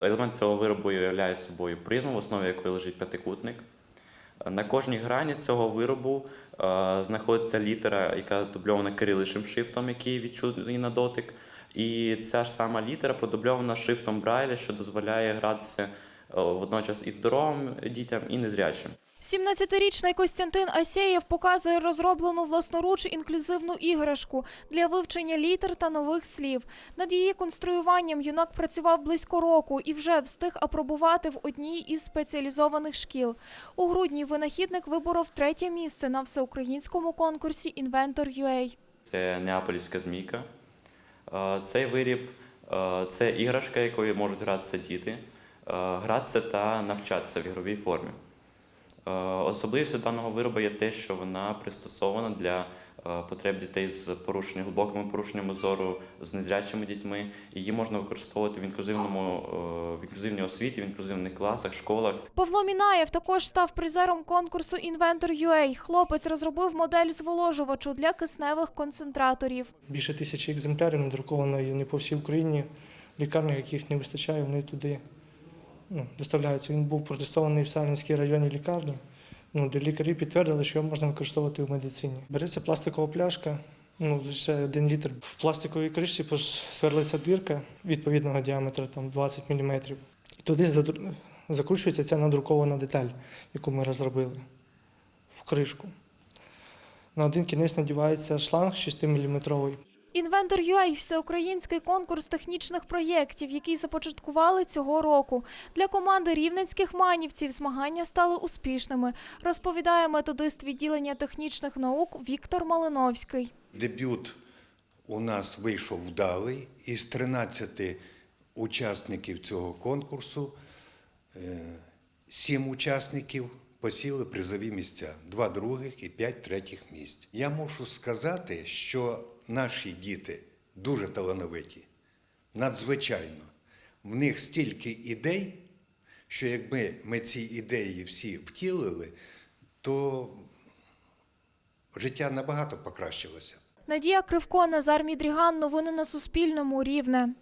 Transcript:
Елемент цього виробу являє собою призму, в основі якої лежить п'ятикутник. На кожній грані цього виробу е, знаходиться літера, яка дубльована кириличним шрифтом, який відчутний на дотик. І ця ж сама літера продубльована шрифтом Брайля, що дозволяє гратися водночас і здоровим дітям, і незрячим. 17-річний Костянтин Асєєв показує розроблену власноруч інклюзивну іграшку для вивчення літер та нових слів. Над її конструюванням юнак працював близько року і вже встиг апробувати в одній із спеціалізованих шкіл. У грудні винахідник виборов третє місце на всеукраїнському конкурсі Inventor.ua. Це неаполівська змійка. Е, Цей виріб е, це іграшка, якою можуть гратися діти, е, гратися та навчатися в ігровій формі. Е, Особливістю даного виробу є те, що вона пристосована для е, потреб дітей з порушенням, глибокими порушеннями зору, з незрячими дітьми. Її можна використовувати в інклюзивному е, в інклюзивній освіті, в інклюзивних класах, школах. Павло Мінаєв також став призером конкурсу Inventor.ua. Хлопець розробив модель зволожувачу для кисневих концентраторів. Більше тисячі екземплярів надруковано не по всій Україні. Лікарнях, яких не вистачає, вони туди ну, доставляються. Він був протестований в Сальницькій районній лікарні, ну, де лікарі підтвердили, що його можна використовувати в медицині. Береться пластикова пляшка, ну, ще один літр. В пластиковій кришці сверлиться дирка відповідного діаметра, там 20 мм. І туди закручується ця надрукована деталь, яку ми розробили в кришку. На один кінець надівається шланг 6-мм. Inventor.ua – всеукраїнський конкурс технічних проєктів, який започаткували цього року. Для команди рівненських манівців змагання стали успішними, розповідає методист відділення технічних наук Віктор Малиновський. Дебют у нас вийшов вдалий. Із 13 учасників цього конкурсу е, 7 учасників посіли призові місця, 2 других і 5 третіх місць. Я мушу сказати, що наші діти дуже талановиті, надзвичайно. В них стільки ідей, що якби ми ці ідеї всі втілили, то життя набагато покращилося. Надія Кривко, Назар Мідріган. Новини на Суспільному. Рівне.